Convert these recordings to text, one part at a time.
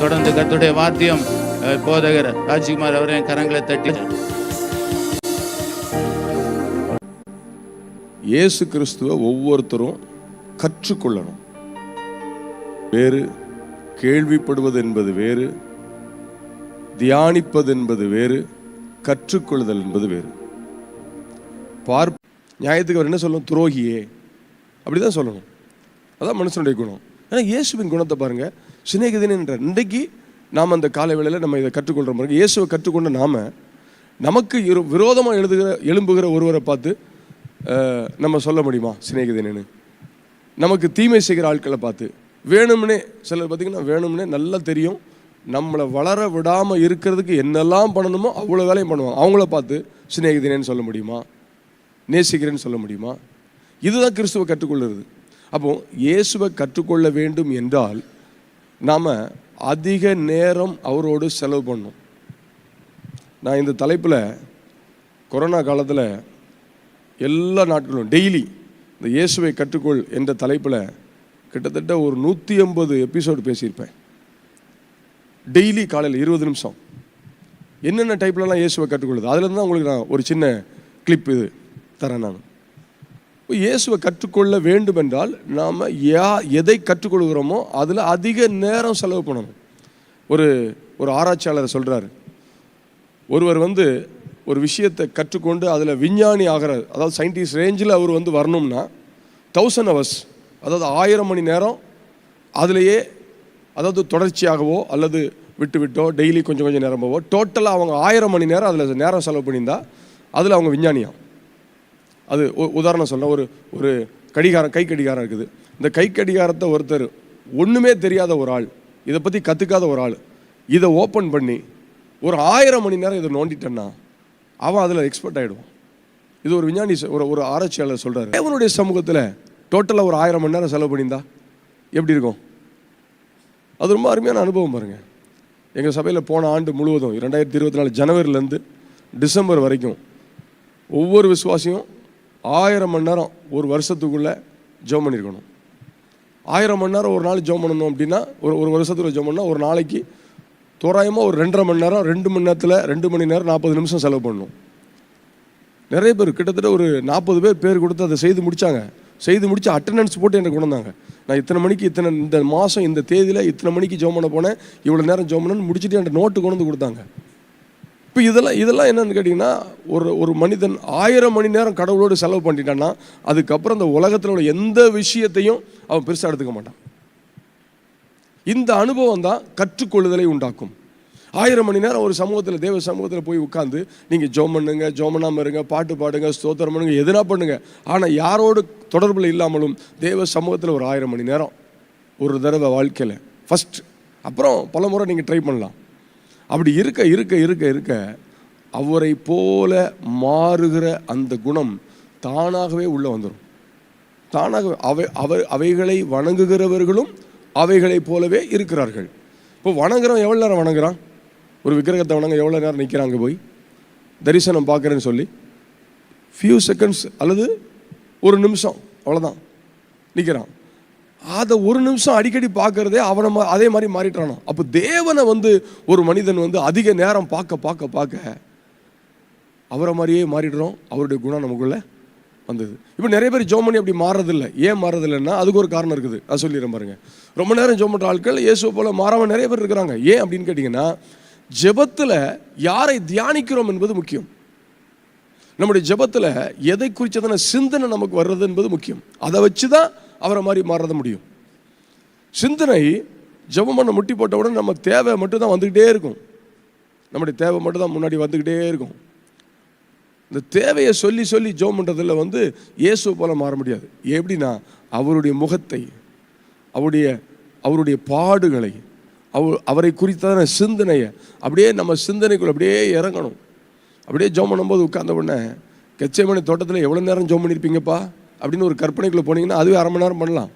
தொடர்ந்து கத்துடைய வாத்தியம் போதகர் ராஜ்குமார் அவரையும் கரங்களை தட்டி. இயேசு கிறிஸ்துவ ஒவ்வொருத்தரும் கற்றுக்கொள்ளணும். வேறு கேள்விப்படுவது என்பது வேறு தியானிப்பது என்பது வேறு கற்றுக்கொள்ளுதல் என்பது வேறு. பார் நியாயத்துக்கு அவர் என்ன சொல்லணும்? துரோகியே. அப்படிதான் சொல்லணும். அதான் மனுஷனுடைய குணம். ஏன்னா இயேசுவின் குணத்தை பாருங்க. சிநேகிதன் என்ற இன்றைக்கு நாம் அந்த காலை வேளையில் நம்ம இதை கற்றுக்கொள்கிற முறை இயேசுவை கற்றுக்கொண்ட நாம நமக்கு இரு விரோதமாக எழுதுகிற எழும்புகிற ஒருவரை பார்த்து நம்ம சொல்ல முடியுமா சிநேகிதனு நமக்கு தீமை செய்கிற ஆட்களை பார்த்து. வேணும்னே சிலர் பார்த்தீங்கன்னா வேணும்னே நல்லா தெரியும். நம்மளை வளர விடாமல் இருக்கிறதுக்கு என்னெல்லாம் பண்ணணுமோ அவ்வளோ வேலையும் பண்ணுவாங்க. அவங்கள பார்த்து சிநேகிதனேன்னு சொல்ல முடியுமா? நேசிக்கிறேன்னு சொல்ல முடியுமா? இதுதான் கிறிஸ்துவை கற்றுக்கொள்ளுறது அப்போது இயேசுவை கற்றுக்கொள்ள வேண்டும் என்றால் நாம் அதிக நேரம் அவரோடு செலவு பண்ணும் நான் இந்த தலைப்பில் கொரோனா காலத்தில் எல்லா நாட்களும் டெய்லி இந்த இயேசுவை கற்றுக்கொள் என்ற தலைப்பில் கிட்டத்தட்ட ஒரு நூற்றி ஐம்பது எபிசோடு பேசியிருப்பேன். டெய்லி காலையில் இருபது நிமிஷம். என்னென்ன டைப்லலாம் இயேசுவை கற்றுக்கொள்ளுது? அதுலேருந்து தான் உங்களுக்கு நான் ஒரு சின்ன கிளிப் இது தரேன் நான். இயேசுவை கற்றுக்கொள்ள வேண்டும் என்றால் நாம் யா எதை கற்றுக்கொள்கிறோமோ அதில் அதிக நேரம் செலவு பண்ணணும். ஒரு ஒரு ஆராய்ச்சியாளர் சொல்கிறார் ஒருவர் வந்து ஒரு விஷயத்தை கற்றுக்கொண்டு அதில் விஞ்ஞானி ஆகிற அதாவது சயின்டிஸ்ட் ரேஞ்சில் அவர் வந்து வரணும்னா தௌசண்ட் ஹவர்ஸ் அதாவது ஆயிரம் மணி நேரம் அதிலேயே அதாவது தொடர்ச்சியாகவோ அல்லது விட்டு விட்டோ டெய்லி கொஞ்சம் கொஞ்சம் நேரம் போவோ டோட்டலாக அவங்க ஆயிரம் மணி நேரம் அதில் நேரம் செலவு பண்ணியிருந்தால் அதில் அவங்க விஞ்ஞானியாக அது உ- உதாரணம் சொல்ல ஒரு ஒரு கடிகாரம் கை கடிகாரம் இருக்குது. இந்த கை கடிகாரத்தை ஒருத்தர் ஒன்றுமே தெரியாத ஒரு ஆள் இதை பற்றி கற்றுக்காத ஒரு ஆள் இதை ஓப்பன் பண்ணி ஒரு ஆயிரம் மணி நேரம் இதை நோண்டிட்டேன்னா அவன் அதில் எக்ஸ்பர்ட் ஆகிடுவான் இது ஒரு விஞ்ஞானி ஒரு ஒரு ஆராய்ச்சியாளர் சொல்கிறார் தேவனுடைய சமூகத்தில் டோட்டலாக ஒரு ஆயிரம் மணி நேரம் செலவு பண்ணியிருந்தா எப்படி இருக்கும்? அது ரொம்ப அருமையான அனுபவம் பாருங்கள் எங்கள் சபையில் போன ஆண்டு முழுவதும் ரெண்டாயிரத்தி இருபத்தி நாலு ஜனவரிலேருந்து டிசம்பர் வரைக்கும் ஒவ்வொரு விசுவாசியும் ஆயிரம் மணி நேரம் ஒரு வருஷத்துக்குள்ளே ஜெபம் பண்ணியிருக்கணும் ஆயிரம் மணி நேரம் ஒரு நாள் ஜெபம் பண்ணணும் அப்படின்னா ஒரு ஒரு வருஷத்துக்குள்ள ஜெபம் பண்ணால் ஒரு நாளைக்கு தோராயமாக ஒரு ரெண்டரை மணி நேரம் ரெண்டு மணி நேரத்தில் ரெண்டு மணி நேரம் நாற்பது நிமிஷம் செலவு பண்ணணும். நிறைய பேர் கிட்டத்தட்ட ஒரு நாற்பது பேர் பேர் கொடுத்து அதை செய்து முடித்தாங்க செய்து முடித்து அட்டண்டன்ஸ் போட்டு எனக்கு கொண்டு வந்தாங்க. நான் இத்தனை மணிக்கு இத்தனை இந்த மாதம் இந்த தேதியில் இத்தனை மணிக்கு ஜோம் பண்ண போனேன். இவ்வளோ நேரம் ஜோம் பண்ணேன்னு முடிச்சுட்டு என்கிட்ட நோட்டு கொண்டு வந்து கொடுத்தாங்க. இப்போ இதெல்லாம் இதெல்லாம் என்னன்னு கேட்டிங்கன்னா ஒரு ஒரு மனிதன் ஆயிரம் மணி நேரம் கடவுளோடு செலவு பண்ணிட்டான்னா அதுக்கப்புறம் இந்த உலகத்தில் உள்ள எந்த விஷயத்தையும் அவன் பெருசாக எடுத்துக்க மாட்டான். இந்த அனுபவம் தான் கற்றுக்கொள்ளுதலை உண்டாக்கும். ஆயிரம் மணி நேரம் ஒரு சமூகத்தில் தேவ சமூகத்தில் போய் உட்காந்து நீங்கள் ஜோம் பண்ணுங்க ஜோமனாம இருங்க பாட்டு பாடுங்க ஸ்தோத்திரம் பண்ணுங்க எதுனா பண்ணுங்க. ஆனால் யாரோடு தொடர்பில் இல்லாமலும் தேவ சமூகத்தில் ஒரு ஆயிரம் மணி நேரம் ஒரு தடவை வாழ்க்கையில். ஃபஸ்ட் அப்புறம் பல முறை நீங்கள் ட்ரை பண்ணலாம். அப்படி இருக்க இருக்க இருக்க இருக்க அவரை போல மாறுகிற அந்த குணம் தானாகவே உள்ளே வந்துடும் தானாக அவை அவர் அவைகளை வணங்குகிறவர்களும் அவைகளைப் போலவே இருக்கிறார்கள். இப்போ வணங்குறோம் எவ்வளோ நேரம் வணங்குறான்? ஒரு விக்கிரகத்தை வணங்க எவ்வளோ நேரம் நிற்கிறாங்க போய்? தரிசனம் பார்க்குறேன்னு சொல்லி. ஃபியூ செகண்ட்ஸ் அல்லது ஒரு நிமிஷம் அவ்வளோதான் நிற்கிறான் அதை ஒரு நிமிஷம் அடிக்கடி பார்க்கறதே அவனை மா- அதே மாதிரி மாறிட்டானோ? அப்போ தேவனை வந்து ஒரு மனிதன் வந்து அதிக நேரம் பார்க்க பார்க்க பார்க்க அவரை மாதிரியே மாறிடுறோம். அவருடைய குணம் நமக்குள்ளே வந்தது. இப்போ நிறைய பேர் ஜோம் பண்ணி அப்படி மாறதில்லை. ஏன் மாறதில்லைன்னா அதுக்கு ஒரு காரணம் இருக்குது. நான் சொல்லிடுறேன் பாருங்க. ரொம்ப நேரம் ஜோம் பண்ணுற ஆட்கள் இயேசுவை போல மாறாமல் நிறைய பேர் இருக்கிறாங்க. ஏன் அப்படின்னு கேட்டிங்கன்னா ஜெபத்தில் யாரை தியானிக்கிறோம் என்பது முக்கியம். நம்முடைய ஜெபத்தில் எதை குறித்ததான சிந்தனை நமக்கு வர்றது என்பது முக்கியம். அதை வச்சு தான் அவரை மாதிரி மாறத முடியும். சிந்தனை ஜெபம் பண்ண முட்டி போட்ட உடனே நம்ம தேவை மட்டும் தான் வந்துக்கிட்டே இருக்கும். நம்முடைய தேவை மட்டும் தான் முன்னாடி வந்துக்கிட்டே இருக்கும். இந்த தேவையை சொல்லி சொல்லி ஜோம் பண்ணுறதுல வந்து இயேசு போல மாற முடியாது. எப்படின்னா அவருடைய முகத்தை அவருடைய அவருடைய பாடுகளை அவர் அவரை குறித்தான சிந்தனையை அப்படியே நம்ம சிந்தனைக்குள்ள அப்படியே இறங்கணும். அப்படியே ஜோம் பண்ணும்போது உட்கார்ந்த உடனே கெச்சைமணி தோட்டத்தில் எவ்வளோ நேரம் ஜோம் பண்ணியிருப்பீங்கப்பா அப்படின்னு ஒரு கற்பனைக்குள்ளே போனீங்கன்னா அதுவே அரை மணி நேரம் பண்ணலாம்.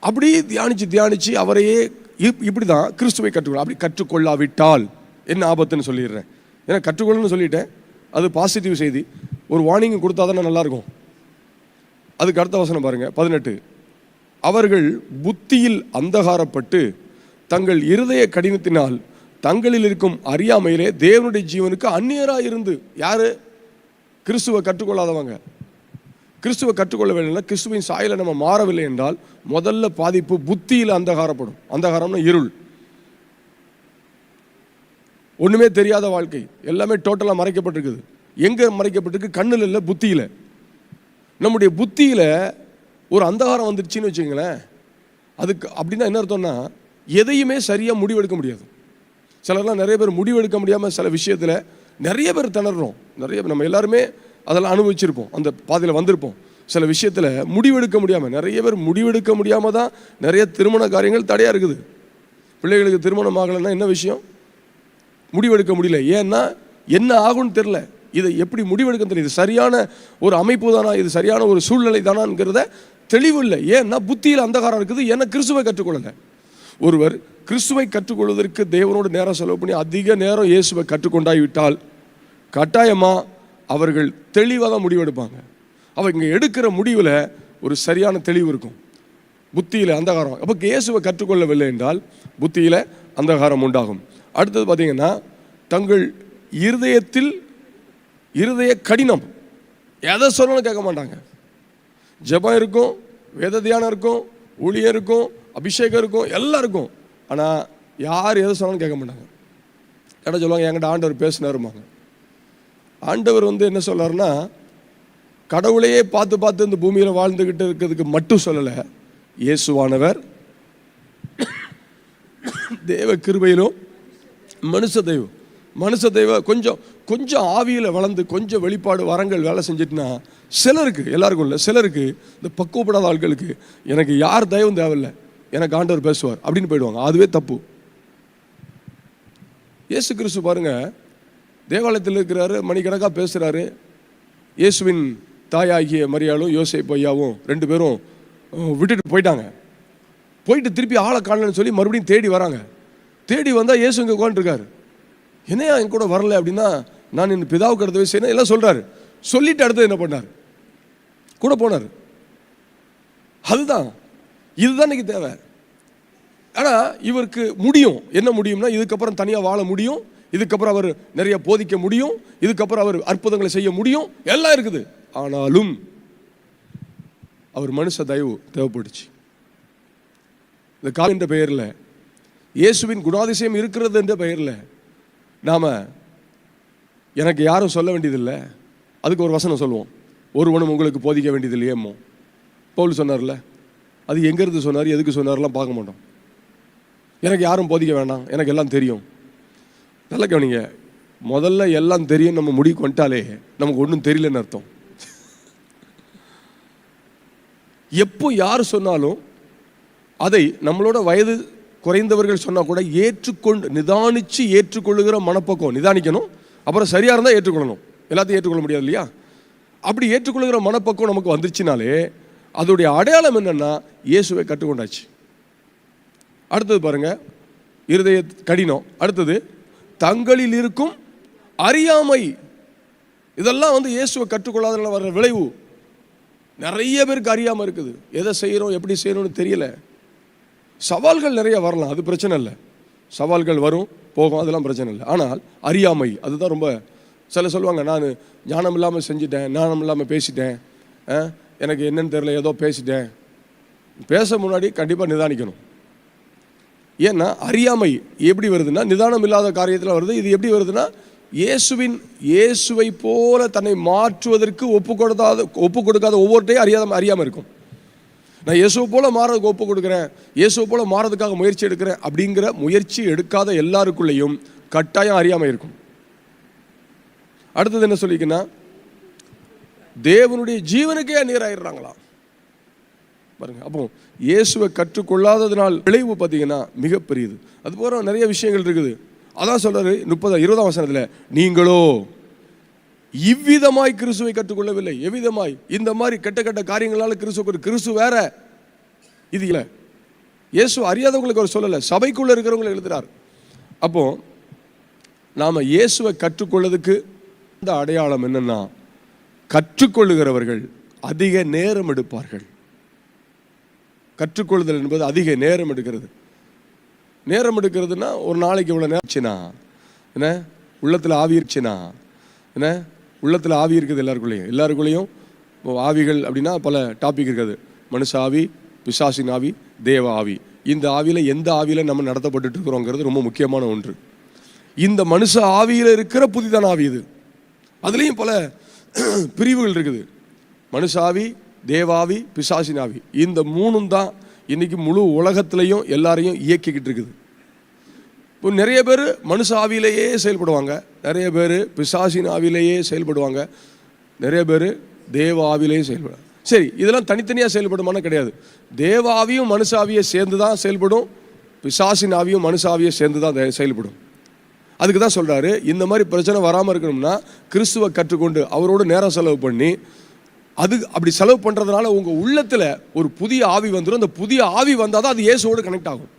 அப்படி தியானிச்சு தியானிச்சு அவரையே இப்- இப்படி தான் கிறிஸ்துவை கற்றுக்கொள்ள அப்படி கற்றுக்கொள்ளாவிட்டால் என்ன ஆபத்துன்னு சொல்லிடுறேன். ஏன்னா கற்றுக்கொள்ளணும்னு சொல்லிட்டேன். அது பாசிட்டிவ் செய்தி. ஒரு வார்னிங் கொடுத்தா தானே நல்லாயிருக்கும். அதுக்கு அடுத்த வசனம் பாருங்கள் பதினெட்டு. அவர்கள் புத்தியில் அந்தகாரப்பட்டு தங்கள் இருதய கடினத்தினால் தங்களில் இருக்கும் அறியாமையிலே தேவனுடைய ஜீவனுக்கு அந்நியராக இருந்து யார்? கிறிஸ்துவை கற்றுக்கொள்ளாதவங்க. கிறிஸ்துவை கற்றுக்கொள்ள கற்றுக்கொள்ளவில்லை கிறிஸ்துவின் சாயில நம்ம மாறவில்லை என்றால் முதல்ல பாதிப்பு புத்தியில் அந்தகாரப்படும். அந்தகாரம்னா இருள். ஒன்றுமே தெரியாத வாழ்க்கை. எல்லாமே டோட்டலாக மறைக்கப்பட்டிருக்குது. எங்கே மறைக்கப்பட்டிருக்கு? கண்ணில் இல்லை புத்தியில். நம்முடைய புத்தியில் ஒரு அந்தகாரம் வந்துருச்சுன்னு வச்சுங்களேன். அதுக்கு அப்படின்னா என்ன அர்த்தம்னா எதையுமே சரியாக முடிவெடுக்க முடியாது. சிலர்லாம் நிறைய பேர் முடிவெடுக்க முடியாமல் சில விஷயத்தில் நிறைய பேர் திணறோம் நிறைய பேர் நம்ம எல்லாருமே அதெல்லாம் அனுபவிச்சிருப்போம். அந்த பாதையில் வந்திருப்போம். சில விஷயத்தில் முடிவெடுக்க முடியாமல் நிறைய பேர் முடிவெடுக்க முடியாமல் தான் நிறைய திருமண காரியங்கள் தடையாக இருக்குது. பிள்ளைகளுக்கு திருமணம் ஆகலைன்னா என்ன விஷயம்? முடிவெடுக்க முடியல. ஏன்னா என்ன ஆகும்னு தெரில இதை எப்படி முடிவெடுக்க தெரியல. இது சரியான ஒரு அமைப்பு தானா? இது சரியான ஒரு சூழ்நிலை தானாங்கிறத தெளிவு இல்லை. ஏன்னா புத்தியில் அந்தகாரம் இருக்குது. ஏன்னா கிறிஸ்துவை கற்றுக்கொள்ளலை. ஒருவர் கிறிஸ்துவை கற்றுக்கொள்வதற்கு தேவனோடு நேரம் செலவு பண்ணி அதிக நேரம் இயேசுவை கற்றுக்கொண்டாய் விட்டால் கட்டாயமாக அவர்கள் தெளிவாக தான் முடிவெடுப்பாங்க அவங்க எடுக்கிற முடிவில் ஒரு சரியான தெளிவு இருக்கும். புத்தியில் அந்தகாரம். அப்போ இயேசுவை கற்றுக்கொள்ளவில்லை என்றால் புத்தியில் அந்தகாரம் உண்டாகும். அடுத்தது பார்த்தீங்கன்னா தங்கள் இருதயத்தில் இருதய கடினம். எதை சொன்னாலும் கேட்க மாட்டாங்க. ஜெபம் இருக்கும் வேத தியானம் இருக்கும் ஊழியம் இருக்கும் அபிஷேகம் இருக்கும் எல்லாம் இருக்கும். ஆனால் யார் எதை சொன்னாலும் கேட்க மாட்டாங்க. கேட்ட சொல்லுவாங்க என்கிட்ட ஆண்டவர் பேசினாருமாங்க ஆண்டவர் வந்து என்ன சொல்கிறார்னா கடவுளையே பார்த்து பார்த்து இந்த பூமியில் வாழ்ந்துக்கிட்டு இருக்கிறதுக்கு மட்டும் சொல்லலை இயேசுவானவர் தேவ கிருபையிலும் மனுஷ தெய்வம். மனுஷ தெய்வம் கொஞ்சம் கொஞ்சம் ஆவியில் வளர்ந்து கொஞ்சம் வெளிப்பாடு வரங்கள் வேலை செஞ்சிட்டுனா சிலருக்கு எல்லாருக்கும் இல்லை சிலருக்கு இந்த பக்குவப்படாத ஆட்களுக்கு எனக்கு யார் தெய்வம் தேவையில்லை எனக்கு ஆண்டவர் பேசுவார் அப்படின்னு போயிடுவாங்க. அதுவே தப்பு. இயேசு கிறிஸ்து பாருங்கள் தேவாலயத்தில் இருக்கிறாரு மணிக்கணக்காக பேசுகிறாரு இயேசுவின் தாயாகிய மரியாளும் யோசை பையாவும் ரெண்டு பேரும் விட்டுட்டு போயிட்டாங்க. போயிட்டு திருப்பி ஆளை காணலன்னு சொல்லி மறுபடியும் தேடி வராங்க. தேடி வந்தால் இயேசு இங்கே உட்காந்துருக்காரு என்னையா என் கூட வரல அப்படின்னா நான் என் பிதாவுக்கு அடுத்த வயசு எல்லாம் சொல்கிறாரு சொல்லிட்டு அடுத்தது என்ன பண்ணார்? கூட போனார். அதுதான். இதுதான் இன்னைக்கு தேவை. ஆனால் இவருக்கு முடியும். என்ன முடியும்னா இதுக்கப்புறம் தனியாக வாழ முடியும். இதுக்கப்புறம் அவர் நிறைய போதிக்க முடியும் இதுக்கப்புறம் அவர் அற்புதங்களை செய்ய முடியும் எல்லாம் இருக்குது. ஆனாலும் அவர் மனுஷ தயவு தேவைப்பட்டுச்சு. இந்த கால் என்ற பெயரில் இயேசுவின் குணாதிசயம் இருக்கிறது என்ற பெயரில் நாம் எனக்கு யாரும் சொல்ல வேண்டியதில்லை. அதுக்கு ஒரு வசனம் சொல்லுவோம். ஒருவனும் உங்களுக்கு போதிக்க வேண்டியதில்லையேமோ. பவுல் சொன்னார்ல அது எங்கேருந்து சொன்னார் எதுக்கு சொன்னார்லாம் பார்க்க மாட்டோம். எனக்கு யாரும் போதிக்க வேண்டாம் எனக்கு எல்லாம் தெரியும். நல்ல கவனிங்க. முதல்ல எல்லாம் தெரியும் நம்ம முடிவுக்கு வந்துட்டாலே நமக்கு ஒன்றும் தெரியலன்னு அர்த்தம். எப்போ யார் சொன்னாலும் அதை நம்மளோட வயது குறைந்தவர்கள் சொன்னால் கூட ஏற்றுக்கொண்டு நிதானித்து ஏற்றுக்கொள்ளுகிற மனப்பக்குவம். நிதானிக்கணும். அப்புறம் சரியாக இருந்தால் ஏற்றுக்கொள்ளணும். எல்லாத்தையும் ஏற்றுக்கொள்ள முடியாது இல்லையா? அப்படி ஏற்றுக்கொள்ளுகிற மனப்பக்குவம் நமக்கு வந்துச்சுனாலே அதோடைய அடையாளம் என்னன்னா இயேசுவை கற்றுக்கொண்டாச்சு. அடுத்தது பாருங்க. இருதய கடினம். அடுத்தது தங்களில் இருக்கும் அறியாமை. இதெல்லாம் வந்து இயேசுவை கற்றுக்கொள்ளாதனால வர்ற விளைவு. நிறைய பேருக்கு அறியாமல் இருக்குது. எதை செய்கிறோம் எப்படி செய்யணும்னு தெரியல. சவால்கள் நிறைய வரலாம் அது பிரச்சனை இல்லை. சவால்கள் வரும் போகும் அதெல்லாம் பிரச்சனை இல்லை. ஆனால் அறியாமை அதுதான் ரொம்ப சில சொல்லுவாங்க நான் ஞானம் இல்லாமல் செஞ்சிட்டேன் ஞானம் இல்லாமல் பேசிட்டேன் ஆ, எனக்கு என்னன்னு தெரியல ஏதோ பேசிட்டேன். பேச முன்னாடி கண்டிப்பாக நிதானிக்கணும். ஏன்னா அறியாமை எப்படி வருதுன்னா நிதானம் இல்லாத காரியத்தில் வருது. இது எப்படி வருதுன்னா இயேசுவின் இயேசுவை போல தன்னை மாற்றுவதற்கு ஒப்பு கொடுக்காத ஒப்பு கொடுக்காத ஒவ்வொருத்தையும் அறியாத அறியாமல் இருக்கும். நான் இயேசுவை போல மாறதுக்கு ஒப்பு கொடுக்குறேன் இயேசுவை போல மாறதுக்காக முயற்சி எடுக்கிறேன் அப்படிங்கிற முயற்சி எடுக்காத எல்லாருக்குள்ளேயும் கட்டாயம் அறியாமை இருக்கும். அடுத்தது என்ன சொல்லிக்கன்னா தேவனுடைய ஜீவனுக்கே நீராயிடுறாங்களாம் பாருங்கள் அப்போ இயேசுவை கற்றுக்கொள்ளாததினால் விளைவு பார்த்தீங்கன்னா மிகப்பெரியது அது போகிற நிறைய விஷயங்கள் இருக்குது. அதான் சொல்கிறாரு முப்பது இருபதாம் வசனத்தில் நீங்களோ இவ்விதமாய் கிறிஸ்துவை கற்றுக்கொள்ளவில்லை. எவ்விதமாய்? இந்த மாதிரி கெட்ட கெட்ட காரியங்களால் கிறிஸ்துவ கிறிஸ்து வேற. இது இல்லை. இயேசு அறியாதவங்களுக்கு அவர் சொல்லலை. சபைக்குள்ளே இருக்கிறவங்களை எழுதுறார். அப்போ நாம் இயேசுவை கற்றுக்கொள்ளதுக்கு இந்த அடையாளம் என்னென்னா கற்றுக்கொள்ளுகிறவர்கள் அதிக நேரம் எடுப்பார்கள். கற்றுக்கொள்ளுதல் என்பது அதிக நேரம் எடுக்கிறது. நேரம் எடுக்கிறதுனா ஒரு நாளைக்கு இவ்வளோ நேரம்ச்சுனா என்ன? உள்ளத்தில் ஆவி இருச்சுனா என்ன? உள்ளத்தில் ஆவி இருக்குது எல்லாருக்குள்ளேயும். எல்லாருக்குள்ளேயும் இப்போ ஆவிகள் அப்படின்னா பல டாபிக் இருக்குது. மனுஷ ஆவி பிசாசின் ஆவி தேவ ஆவி. இந்த ஆவியில் எந்த ஆவியில் நம்ம நடத்தப்பட்டுட்டு இருக்கிறோங்கிறது ரொம்ப முக்கியமான ஒன்று. இந்த மனுஷ ஆவியில் இருக்கிற புதிதான ஆவி இது. அதுலேயும் பல பிரிவுகள் இருக்குது. மனுஷ ஆவி தேவாவி பிசாசினாவி. இந்த மூணும் தான் இன்றைக்கி முழு உலகத்திலையும் எல்லாரையும் இயக்கிக்கிட்டு இருக்குது. இப்போ நிறைய பேர் மனுஷ ஆவியிலேயே செயல்படுவாங்க. நிறைய பேர் பிசாசின் ஆவியிலேயே செயல்படுவாங்க. நிறைய பேர் தேவ ஆவியிலேயே செயல்படுவாங்க. சரி இதெல்லாம் தனித்தனியாக செயல்படுமானா கிடையாது. தேவாவியும் மனுஷாவியை சேர்ந்து தான் செயல்படும். பிசாசின் ஆவியும் மனுஷ சேர்ந்து தான் தே- செயல்படும். அதுக்கு தான் சொல்கிறாரு இந்த மாதிரி பிரச்சனை வராமல் இருக்கணும்னா கிறிஸ்துவை கற்றுக்கொண்டு அவரோட நேரம் செலவு பண்ணி அது அப்படி செலவு பண்ணுறதுனால உங்கள் உள்ளத்தில் ஒரு புதிய ஆவி வந்துடும் அந்த புதிய ஆவி வந்தால் தான் அது இயேசுவோடு கனெக்ட் ஆகும்.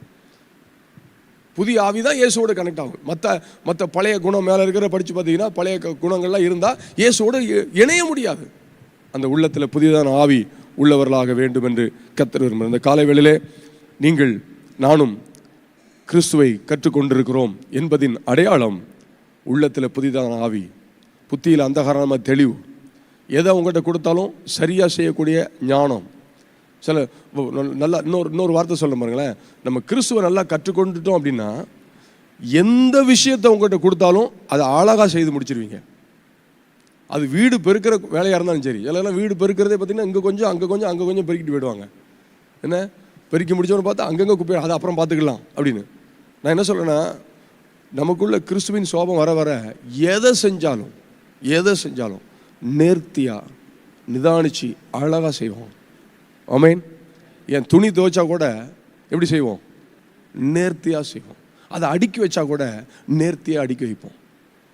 புதிய ஆவி தான் இயேசுவோடு கனெக்ட் ஆகும். மற்ற மற்ற பழைய குணம் மேலே இருக்கிற படித்து பார்த்தீங்கன்னா பழைய க- குணங்கள்லாம் இருந்தால் இயேசுவோடு இணைய முடியாது. அந்த உள்ளத்தில் புதியதான ஆவி உள்ளவர்களாக வேண்டும் என்று கத்தர் விரும்புகிறார். இந்த காலை வேளையிலே நீங்கள் நானும் கிறிஸ்துவை கற்றுக்கொண்டிருக்கிறோம் என்பதின் அடையாளம் உள்ளத்தில் புதிதான ஆவி புத்தியில் அந்தகாரமாக தெளிவு எதை உங்கள்கிட்ட கொடுத்தாலும் சரியாக செய்யக்கூடிய ஞானம். சில நல்லா இன்னொரு இன்னொரு வார்த்தை சொல்ல பாருங்களேன். நம்ம கிறிஸ்துவை நல்லா கற்றுக்கொண்டுட்டோம் அப்படின்னா எந்த விஷயத்தை உங்கள்கிட்ட கொடுத்தாலும் அதை அழகாக செய்து முடிச்சிருவீங்க. அது வீடு பெருக்கிற வேலையாக இருந்தாலும் சரி. இல்லைன்னா வீடு பெருக்கிறதே பார்த்தீங்கன்னா இங்கே கொஞ்சம் அங்கே கொஞ்சம் அங்கே கொஞ்சம் பெருக்கிட்டு போயிடுவாங்க. என்ன? பெருக்கி முடிச்சோன்னு பார்த்தா அங்கங்கே குப்பை அதை அப்புறம் பார்த்துக்கலாம் அப்படின்னு. நான் என்ன சொல்கிறேன்னா நமக்குள்ள கிறிஸ்துவின் சோபம் வர வர எதை செஞ்சாலும் எதை செஞ்சாலும் நேர்த்தியாக நிதானிச்சு அழகாக செய்வோம். ஆமேன். என் துணி துவைச்சா கூட எப்படி செய்வோம்? நேர்த்தியாக செய்வோம். அதை அடுக்கி வச்சா கூட நேர்த்தியாக அடுக்கி வைப்போம்.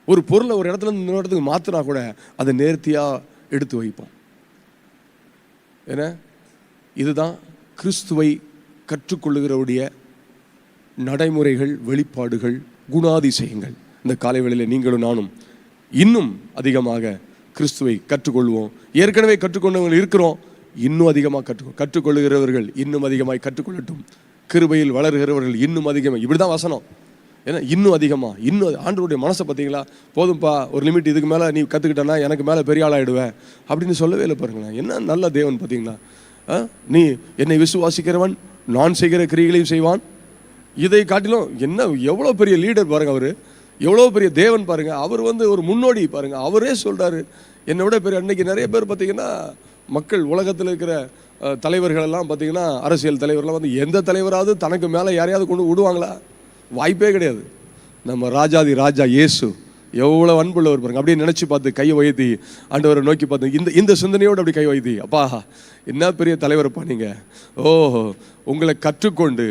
ஒரு பொருளை ஒரு இடத்துல இருந்து இன்னொரு இடத்துக்கு மாற்றினா கூட அதை நேர்த்தியாக எடுத்து வைப்போம். ஏன்னா இதுதான் கிறிஸ்துவை கற்றுக்கொள்ளுகிறவுடைய நடைமுறைகள் வெளிப்பாடுகள் குணாதிசயங்கள். இந்த காலை வேளையில் நீங்களும் நானும் இன்னும் அதிகமாக கிறிஸ்துவை கற்றுக்கொள்வோம். ஏற்கனவே கற்றுக்கொண்டவங்க இருக்கிறோம். இன்னும் அதிகமாக கற்று கற்றுக்கொள்ளுகிறவர்கள் இன்னும் அதிகமாக கற்றுக்கொள்ளட்டும். கிருபையில் வளர்கிறவர்கள் இன்னும் அதிகமாக இப்படி தான் வசனம். ஏன்னா இன்னும் அதிகமாக இன்னும் ஆண்டவருடைய மனசை பார்த்தீங்களா? போதும்ப்பா ஒரு லிமிட் இதுக்கு மேலே நீ கற்றுக்கிட்டனா எனக்கு மேலே பெரிய ஆளாயிடுவேன். அப்படின்னு சொல்லவே இல்லை பாருங்களேன். என்ன நல்ல தேவன் பார்த்தீங்களா? ஆ? நீ என்னை விசுவாசிக்கிறவன் நான் செய்கிற கிரிகளையும் செய்வான். இதை காட்டிலும் என்ன எவ்வளோ பெரிய லீடர் பாருங்க அவர். எவ்வளோ பெரிய தேவன் பாருங்கள் அவர் வந்து ஒரு முன்னோடி பாருங்கள் அவரே சொல்கிறாரு என்னை விட பெரிய அன்னைக்கு நிறைய பேர் பார்த்தீங்கன்னா மக்கள் உலகத்தில் இருக்கிற தலைவர்களெல்லாம் பார்த்திங்கன்னா அரசியல் தலைவர்லாம் வந்து எந்த தலைவராவது தனக்கு மேலே யாரையாவது கொண்டு விடுவாங்களா? வாய்ப்பே கிடையாது. நம்ம ராஜாதி ராஜா இயேசு. எவ்வளோ அன்புள்ளவர் பாருங்க. அப்படியே நினச்சி பார்த்து கையை வைத்தி ஆண்டவரை நோக்கி பார்த்து இந்த இந்த சிந்தனையோடு அப்படி கை வைத்தி. அப்பா என்ன பெரிய தலைவரப்பா நீங்கள் ஓஹோ உங்களை கற்றுக்கொண்டு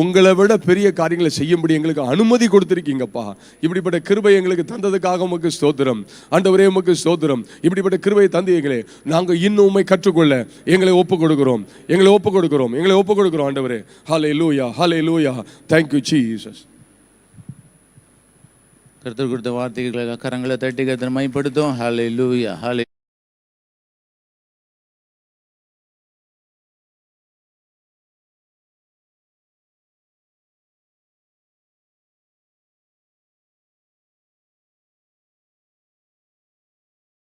உங்களை விட பெரிய காரியங்களை செய்யும்படி எங்களுக்கு அனுமதி கொடுத்துருக்கீங்கப்பா. இப்படிப்பட்ட கிருபை எங்களுக்கு தந்ததுக்காக உமக்கு ஸ்தோத்திரம். ஆண்டவரே உமக்கு ஸ்தோத்திரம். இப்படிப்பட்ட கிருபையை தந்தீங்களே நாங்கள் இன்னும் உண்மை கற்றுக்கொள்ள எங்களை ஒப்பு கொடுக்குறோம். எங்களை ஒப்பு கொடுக்குறோம். எங்களை ஒப்பு கொடுக்குறோம் ஆண்டவரே. ஹாலே லூயா ஹாலே லூயா தேங்க்யூ ஜீசஸ் கருத்தர் கொடுத்த வார்த்தைகளை கரங்களை தட்டி கருத்தர் மைப்படுத்தும் ஹாலே லூயா ஹாலே